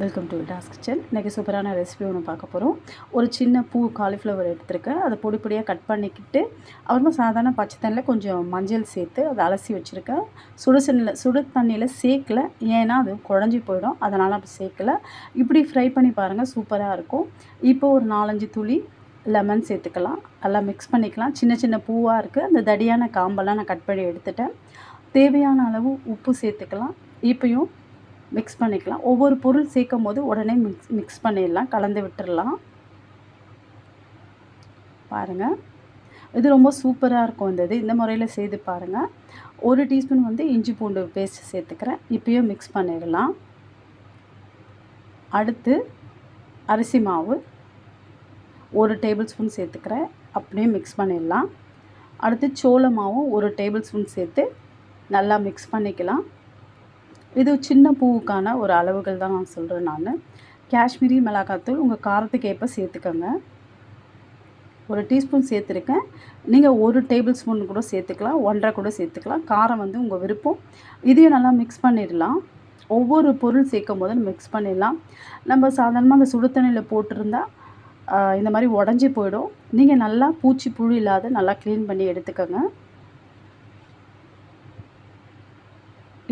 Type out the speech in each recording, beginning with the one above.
Welcome to toss kitchen இன்றைக்கி சூப்பரான recipe ஒன்று பார்க்க போகிறோம் ஒரு சின்ன பூ காலிஃப்ளவர் எடுத்திருக்கேன். அதை பொடி பொடியாக கட் பண்ணிக்கிட்டு அப்புறமா சாதாரண பச்சை தண்ணியில் கொஞ்சம் மஞ்சள் சேர்த்து அதை அலசி வச்சுருக்கேன். சுடு தண்ணியில் சுடு தண்ணியில் சேர்க்கல. ஏன்னா அது குழஞ்சி போயிடும். அதனால் அப்படி சேர்க்கல. இப்படி ஃப்ரை பண்ணி பாருங்கள் சூப்பராக இருக்கும். இப்போ ஒரு நாலஞ்சு துளி லெமன் சேர்த்துக்கலாம். எல்லாம் மிக்ஸ் பண்ணிக்கலாம். சின்ன சின்ன பூவாக இருக்குது அந்த தடியான காம்பெல்லாம் நான் கட் பண்ணி எடுத்துட்டேன். தேவையான அளவு உப்பு சேர்த்துக்கலாம். இப்போயும் மிக்ஸ் பண்ணிக்கலாம். ஒவ்வொரு பொருள் சேர்க்கும் போது உடனே மிக்ஸ் மிக்ஸ் பண்ணிடலாம். கலந்து விட்டுடலாம். பாருங்கள் இது ரொம்ப சூப்பராக இருக்கும் இந்த இது. இந்த முறையில் செய்து பாருங்கள் ஒரு டீஸ்பூன் வந்து இஞ்சி பூண்டு பேஸ்ட் சேர்த்துக்கிறேன். இப்பயும் மிக்ஸ் பண்ணிடலாம். அடுத்து அரிசி மாவு ஒரு டேபிள் ஸ்பூன் சேர்த்துக்கிறேன். அப்படியே மிக்ஸ் பண்ணிடலாம். அடுத்து சோள மாவும் ஒரு டேபிள் ஸ்பூன் சேர்த்து நல்லா மிக்ஸ் பண்ணிக்கலாம். இது சின்ன பூவுக்கான ஒரு அளவுகள் தான் நான் சொல்கிறேன் நான். காஷ்மீரி மிளகாத்தூள் உங்கள் காரத்துக்கு ஏற்ப சேர்த்துக்கோங்க. ஒரு டீஸ்பூன் சேர்த்துருக்கேன். நீங்கள் ஒரு டேபிள் ஸ்பூன் கூட சேர்த்துக்கலாம் ஒன்றரை கூட சேர்த்துக்கலாம். காரம் வந்து உங்கள் விருப்பம். இதையும் நல்லா மிக்ஸ் பண்ணிடலாம். ஒவ்வொரு பொருள் சேர்க்கும் போது மிக்ஸ் பண்ணிடலாம். நம்ம சாதாரணமாக அந்த சுடு தண்ணியில் போட்டிருந்தா இந்த மாதிரி உடஞ்சி போயிடும். நீங்கள் நல்லா பூச்சி புழு இல்லாத நல்லா க்ளீன் பண்ணி எடுத்துக்கோங்க.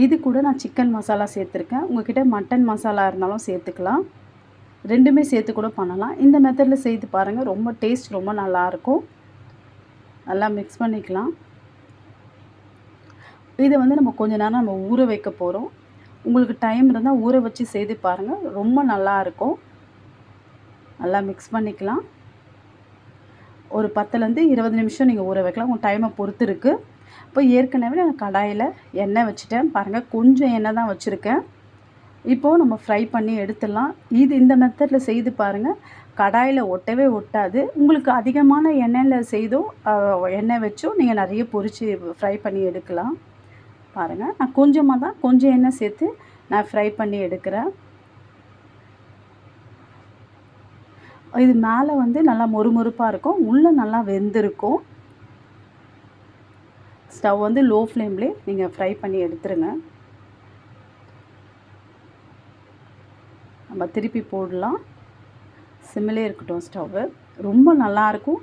இது கூட நான் சிக்கன் மசாலா சேர்த்துருக்கேன். உங்கள்கிட்ட மட்டன் மசாலா இருந்தாலும் சேர்த்துக்கலாம். ரெண்டுமே சேர்த்து கூட பண்ணலாம். இந்த மெத்தடில் செய்து பாருங்கள் ரொம்ப டேஸ்ட் ரொம்ப நல்லாயிருக்கும் நல்லா மிக்ஸ் பண்ணிக்கலாம். இதை வந்து நம்ம கொஞ்ச நேரம் நம்ம ஊற வைக்க போகிறோம் உங்களுக்கு டைம் இருந்தால் ஊற வச்சு செய்து பாருங்கள் ரொம்ப நல்லாயிருக்கும் நல்லா மிக்ஸ் பண்ணிக்கலாம். ஒரு பத்துலேருந்து இருபது நிமிஷம் நீங்கள் ஊற வைக்கலாம். உங்கள் டைமை பொறுத்து இருக்குது இப்போ ஏற்கனவே நான் கடாயில் எண்ணெய் வச்சுட்டேன். பாருங்கள் கொஞ்சம் எண்ணெய் தான் வச்சுருக்கேன். இப்போது நம்ம ஃப்ரை பண்ணி எடுத்துடலாம். இது இந்த மெத்தடில் செய்து பாருங்கள் கடாயில் ஒட்டவே ஒட்டாது. உங்களுக்கு அதிகமான எண்ணெயில் செய்தோ எண்ணெய் வச்சும் நீங்கள் நிறைய பொரித்து ஃப்ரை பண்ணி எடுக்கலாம். பாருங்கள் நான் கொஞ்சமாக தான் கொஞ்சம் எண்ணெய் சேர்த்து நான் ஃப்ரை பண்ணி எடுக்கிறேன். இது மேலே வந்து நல்லா மொறுமொறுப்பாக இருக்கும். உள்ளே நல்லா வெந்திருக்கும். ஸ்டவ் வந்து லோ ஃப்ளேம்லேயே நீங்கள் ஃப்ரை பண்ணி எடுத்துருங்க. நம்ம திருப்பி போடலாம். சிம்மிலே இருக்கட்டும் ஸ்டவ்வு. ரொம்ப நல்லாயிருக்கும்.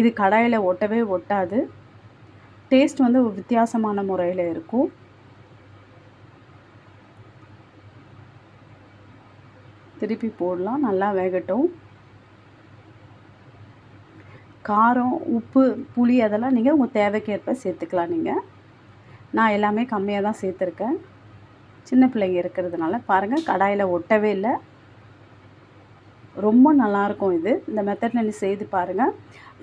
இது கடாயில் ஒட்டவே ஒட்டாது. டேஸ்ட் வந்து வித்தியாசமான முறையில் இருக்கும். திருப்பி போடலாம். நல்லா வேகட்டும். காரம் உப்பு புளி அதெல்லாம் நீங்கள் உங்கள் தேவைக்கேற்ப சேர்த்துக்கலாம் நீங்கள் நான் எல்லாமே கம்மியாக தான் சேர்த்துருக்கேன். சின்ன பிள்ளைங்க இருக்கிறதுனால பாருங்கள் கடாயில் ஒட்டவே இல்லை. ரொம்ப நல்லாயிருக்கும் இது. இந்த மெத்தடில் நீ செய்து பாருங்கள்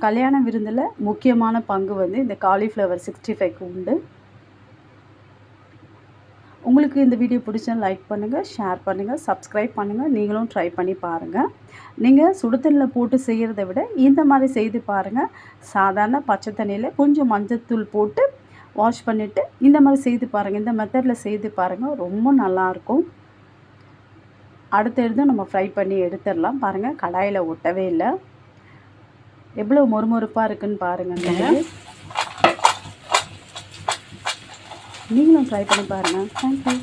கல்யாண விருந்தில் முக்கியமான பங்கு வந்து இந்த காலிஃப்ளவர் சிக்ஸ்டி ஃபைவ்க்கு உண்டு. உங்களுக்கு இந்த வீடியோ பிடிச்சா லைக் பண்ணுங்கள் ஷேர் பண்ணுங்கள் சப்ஸ்கிரைப் பண்ணுங்கள் நீங்களும் ட்ரை பண்ணி பாருங்கள் நீங்கள் சுடுதண்ணில் போட்டு செய்கிறத விட இந்த மாதிரி செய்து பாருங்கள் சாதாரண பச்சை தண்ணியில் கொஞ்சம் மஞ்சத்தூள் போட்டு வாஷ் பண்ணிவிட்டு இந்த மாதிரி செய்து பாருங்கள் இந்த மெத்தடில் செய்து பாருங்கள் ரொம்ப நல்லாயிருக்கும் அடுத்த எடுத்து நம்ம ஃப்ரை பண்ணி எடுத்துடலாம். பாருங்கள் கடாயில் ஒட்டவே இல்லை. எவ்வளோ மொறுமொறுப்பாக இருக்குன்னு பாருங்கள் நீங்கள் நீங்களும் ட்ரை பண்ணி பாருங்கள் தேங்க்யூ